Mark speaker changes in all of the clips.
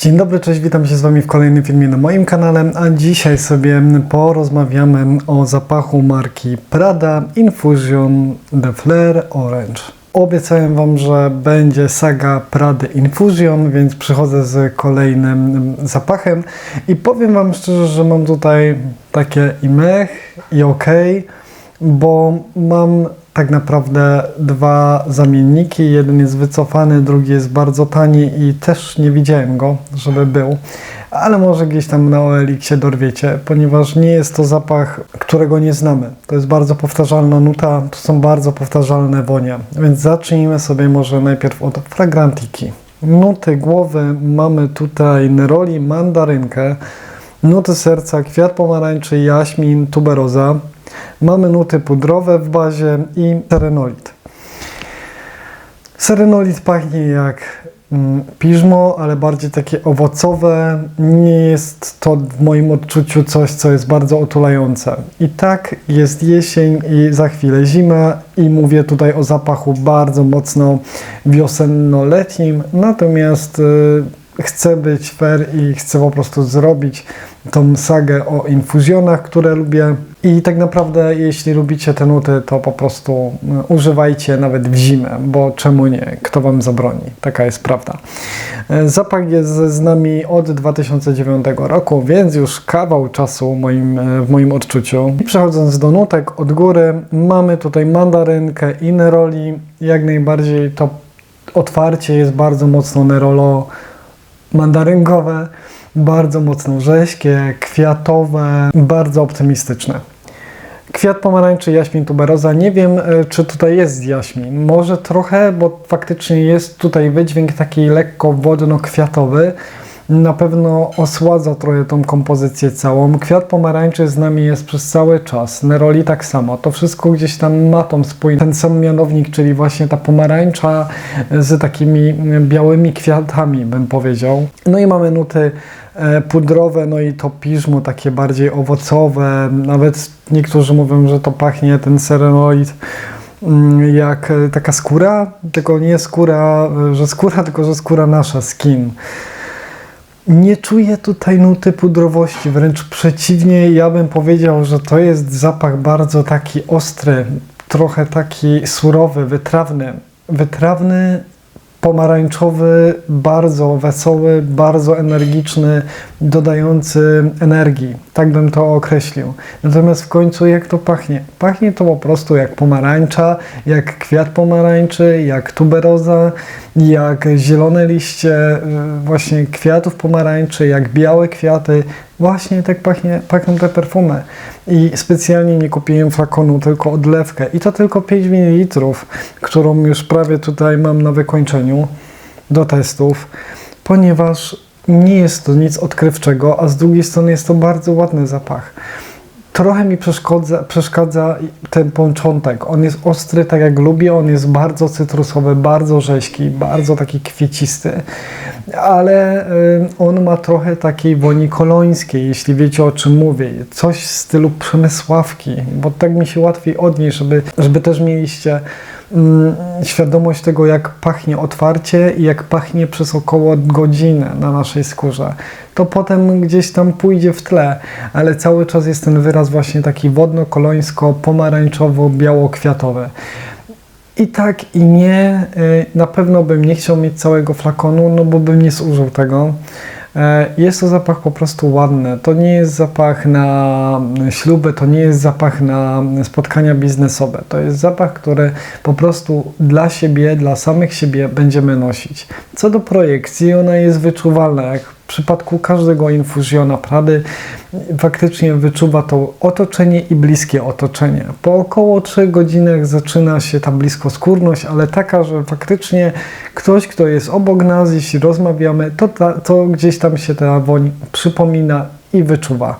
Speaker 1: Dzień dobry, cześć, witam się z Wami w kolejnym filmie na moim kanale, a dzisiaj sobie porozmawiamy o zapachu marki Prada Infusion The Flare Orange. Obiecałem Wam, że będzie saga Prady Infusion, więc przychodzę z kolejnym zapachem i powiem Wam szczerze, że mam tutaj takie i mech i okej, bo mam tak naprawdę dwa zamienniki. Jeden jest wycofany, drugi jest bardzo tani i też nie widziałem go, żeby był. Ale może gdzieś tam na OLX się dorwiecie, ponieważ nie jest to zapach, którego nie znamy. To jest bardzo powtarzalna nuta, to są bardzo powtarzalne wonie. Więc zacznijmy sobie może najpierw od fragrantiki. Nuty głowy mamy tutaj neroli, mandarynkę, nuty serca, kwiat pomarańczy, jaśmin, tuberoza. Mamy nuty pudrowe w bazie i serenolit. Serenolit pachnie jak mm, piżmo, ale bardziej takie owocowe. Nie jest to w moim odczuciu coś, co jest bardzo otulające. I tak jest jesień i za chwilę zima i mówię tutaj o zapachu bardzo mocno wiosenno-letnim. Natomiast y, chcę być fair i chcę po prostu zrobić tą sagę o infuzjonach, które lubię. I tak naprawdę, jeśli lubicie te nuty, to po prostu y, używajcie nawet w zimę, bo czemu nie? Kto Wam zabroni? Taka jest prawda. Y, Zapach jest z nami od 2009 roku, więc już kawał czasu moim, y, w moim odczuciu. I przechodząc do nutek od góry, mamy tutaj mandarynkę i neroli. Jak najbardziej to otwarcie jest bardzo mocno nerolo mandarynkowe, bardzo mocno rześkie, kwiatowe, bardzo optymistyczne. Kwiat pomarańczy, jaśmin tuberoza. Nie wiem, e, czy tutaj jest jaśmin. Może trochę, bo faktycznie jest tutaj wydźwięk taki lekko wodno-kwiatowy. Na pewno osładza trochę tą kompozycję całą. Kwiat pomarańczy z nami jest przez cały czas. Neroli tak samo. To wszystko gdzieś tam ma tą spójność. Ten sam mianownik, czyli właśnie ta pomarańcza z takimi białymi kwiatami, bym powiedział. No i mamy nuty e, pudrowe, no i to piżmo takie bardziej owocowe. Nawet niektórzy mówią, że to pachnie ten serenoid mm, jak e, taka skóra, tylko nie skóra, e, że skóra, tylko że skóra nasza, skin. Nie czuję tutaj nuty pudrowości, wręcz przeciwnie, ja bym powiedział, że to jest zapach bardzo taki ostry, trochę taki surowy, wytrawny. Wytrawny, pomarańczowy, bardzo wesoły, bardzo energiczny, dodający energii. Tak bym to określił. Natomiast w końcu jak to pachnie? Pachnie to po prostu jak pomarańcza, jak kwiat pomarańczy, jak tuberoza, jak zielone liście y, właśnie kwiatów pomarańczy, jak białe kwiaty. Właśnie tak pachnie, pachną te perfumy. I specjalnie nie kupiłem flakonu, tylko odlewkę. I to tylko 5 ml, którą już prawie tutaj mam na wykończeniu do testów, ponieważ nie jest to nic odkrywczego, a z drugiej strony jest to bardzo ładny zapach. Trochę mi przeszkadza, przeszkadza ten początek. On jest ostry, tak jak lubię, on jest bardzo cytrusowy, bardzo rześki, bardzo taki kwiecisty, ale y, on ma trochę takiej woni kolońskiej, jeśli wiecie o czym mówię. Coś w stylu przemysławki, bo tak mi się łatwiej odnieść, żeby, żeby też mieliście świadomość tego, jak pachnie otwarcie i jak pachnie przez około godzinę na naszej skórze. To potem gdzieś tam pójdzie w tle, ale cały czas jest ten wyraz właśnie taki wodno-kolońsko-pomarańczowo-biało-kwiatowy. I tak, i nie. Y, Na pewno bym nie chciał mieć całego flakonu, no bo bym nie zużył tego. E, Jest to zapach po prostu ładny. To nie jest zapach na śluby, to nie jest zapach na spotkania biznesowe. To jest zapach, który po prostu dla siebie, dla samych siebie będziemy nosić. Co do projekcji, ona jest wyczuwalna. Jak przypadku każdego infuzjona Prady faktycznie wyczuwa to otoczenie i bliskie otoczenie. Po około 3 godzinach zaczyna się ta bliskoskórność, ale taka, że faktycznie ktoś, kto jest obok nas, jeśli rozmawiamy, to, ta, to gdzieś tam się ta woń przypomina i wyczuwa.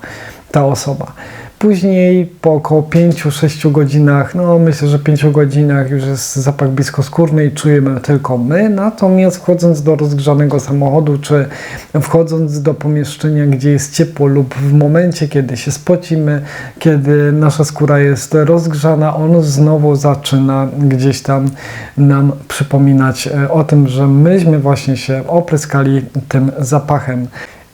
Speaker 1: Ta osoba. Później po około 5-6 godzinach, no myślę, że 5 godzinach już jest zapach bliskoskórny i czujemy tylko my, natomiast wchodząc do rozgrzanego samochodu, czy wchodząc do pomieszczenia, gdzie jest ciepło lub w momencie, kiedy się spocimy, kiedy nasza skóra jest rozgrzana, on znowu zaczyna gdzieś tam nam przypominać e, o tym, że myśmy właśnie się opryskali tym zapachem.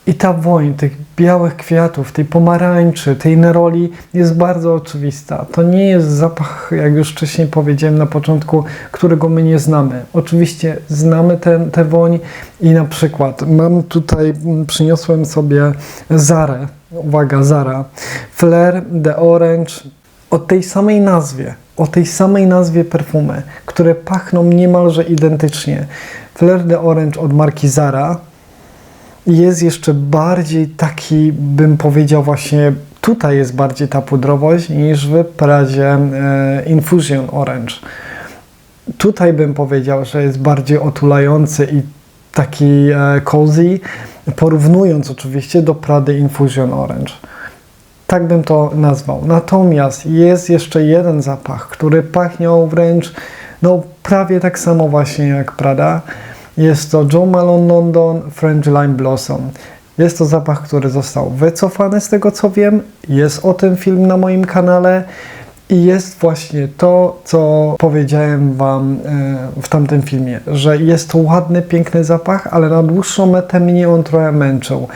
Speaker 1: I ta woń tych białych kwiatów, tej pomarańczy, tej neroli jest bardzo oczywista. To nie jest zapach, jak już wcześniej powiedziałem na początku, którego my nie znamy. Oczywiście znamy tę te woń i na przykład mam tutaj, mm, przyniosłem sobie Zarę, uwaga, Zara, Flair de Orange, o tej samej nazwie, o tej samej nazwie perfumy, które pachną niemalże identycznie. Flair de Orange od marki Zara, jest jeszcze bardziej taki, bym powiedział właśnie, tutaj jest bardziej ta pudrowość niż w Pradzie e, Infusion Orange. Tutaj bym powiedział, że jest bardziej otulający i taki e, cozy, porównując oczywiście do Prady Infusion Orange. Tak bym to nazwał. Natomiast jest jeszcze jeden zapach, który pachniał wręcz no, prawie tak samo właśnie jak Prada. Jest to Joe Malone London French Lime Blossom. Jest to zapach, który został wycofany z tego co wiem. Jest o tym film na moim kanale. I jest właśnie to, co powiedziałem Wam e, w tamtym filmie, że jest to ładny, piękny zapach, ale na dłuższą metę mnie on trochę męczył,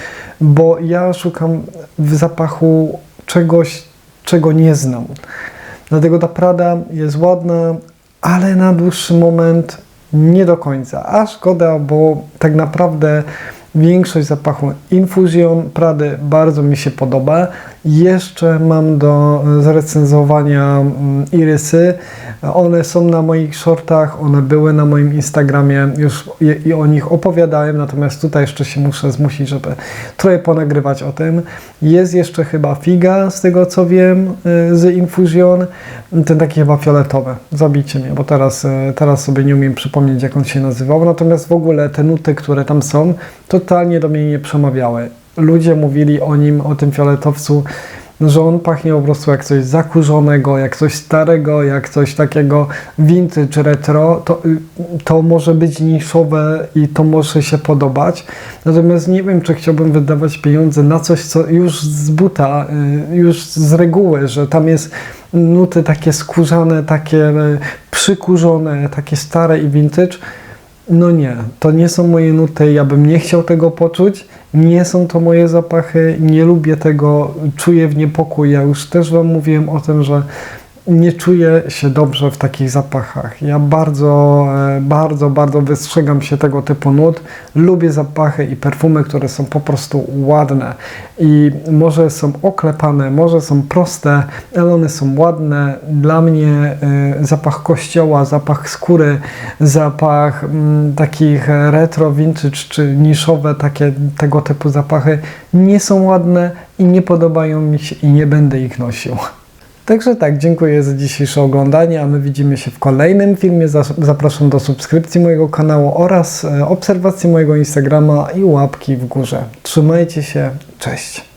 Speaker 1: bo ja szukam w zapachu czegoś, czego nie znam. Dlatego ta Prada jest ładna, ale na dłuższy moment nie do końca. A szkoda, bo tak naprawdę większość zapachu Infusion Prady bardzo mi się podoba. Jeszcze mam do zrecenzowania mm, irysy. One są na moich shortach, one były na moim Instagramie, już i o nich opowiadałem, natomiast tutaj jeszcze się muszę zmusić, żeby trochę ponagrywać o tym. Jest jeszcze chyba figa, z tego co wiem, y, z Infusion, ten taki chyba fioletowy. Zabijcie mnie, bo teraz, y, teraz sobie nie umiem przypomnieć, jak on się nazywał. Natomiast w ogóle te nuty, które tam są, totalnie do mnie nie przemawiały ludzie mówili o nim, o tym fioletowcu, że on pachnie po prostu jak coś zakurzonego, jak coś starego, jak coś takiego vintage, retro, to, to może być niszowe i to może się podobać. Natomiast nie wiem, czy chciałbym wydawać pieniądze na coś, co już z buta, y, już z reguły, że tam jest nuty takie skórzane, takie y, przykurzone, takie stare i vintage. No nie, to nie są moje nuty, ja bym nie chciał tego poczuć nie są to moje zapachy, nie lubię tego, czuję w niepokój. Ja już też Wam mówiłem o tym, że nie czuję się dobrze w takich zapachach. Ja bardzo, e, bardzo, bardzo wystrzegam się tego typu nut. Lubię zapachy i perfumy, które są po prostu ładne i może są oklepane, może są proste, ale one są ładne. Dla mnie y, zapach kościoła, zapach skóry, zapach mm, takich retro, vintage czy niszowe, takie tego typu zapachy nie są ładne i nie podobają mi się i nie będę ich nosił. Także tak, dziękuję za dzisiejsze oglądanie, a my widzimy się w kolejnym filmie. Zapraszam do subskrypcji mojego kanału oraz e, obserwacji mojego Instagrama i łapki w górze. Trzymajcie się, cześć!